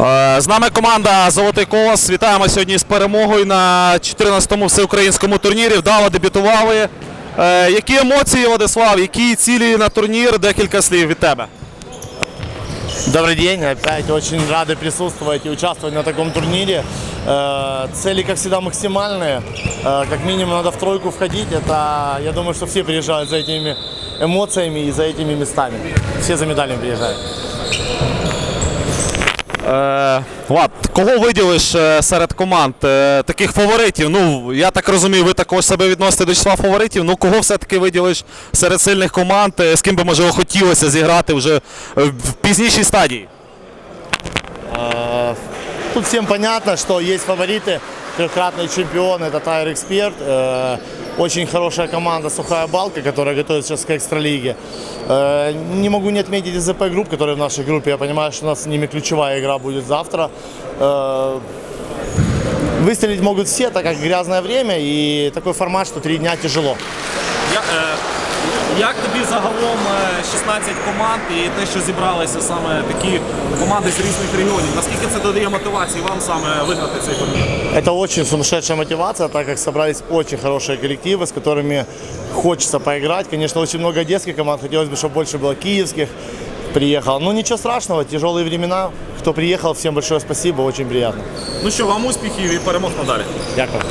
Е, З нами команда Золотий Колос. Вітаємо сьогодні з перемогою на 14-му всеукраїнському турнірі. Вдало дебютували. Е, Які емоції, Владислав? Які цілі на турнір? Декілька слів від тебе. Добрый день, опять очень рады присутствовать и участвовать на таком турнире. Э, Цели, как всегда, максимальные. Э, Как минимум надо в тройку входить. Это, я думаю, что все приезжают за этими эмоциями и за этими местами. Все за медалями приезжают. Е, Влад, кого виділиш е, серед команд е, таких фаворитів? Ну, я так розумію, ви також себе відносите до числа фаворитів. Ну, кого все-таки виділиш серед сильних команд, е, з ким би можливо хотілося зіграти вже е, в пізнішій стадії? Э, Тут всем понятно, что есть фавориты. Трехкратный чемпион, это Тайр Эксперт. Э, Очень хорошая команда Сухая Балка, которая готовится сейчас к экстралиге. Э, Не могу не отметить ЗП групп, которые в нашей группе. Я понимаю, что у нас с ними ключевая игра будет завтра. Э, Выстрелить могут все, так как грязное время и такой формат, что три дня тяжело. Я, е, як тобі загалом е, 16 команд і те, що зібралися саме такі команди з різних регіонів? Наскільки це додає мотивації вам саме виграти цей турнір? Это очень сумасшедшая мотивация, так как собрались очень хорошие коллективы, с которыми хочется поиграть. Конечно, очень много одесских команд, хотелось бы, чтобы больше было киевских приехал. Но ничего страшного, тяжелые времена. Кто приехал, всем большое спасибо, очень приятно. Ну що, вам успіхів і перемог надалі. Дякую.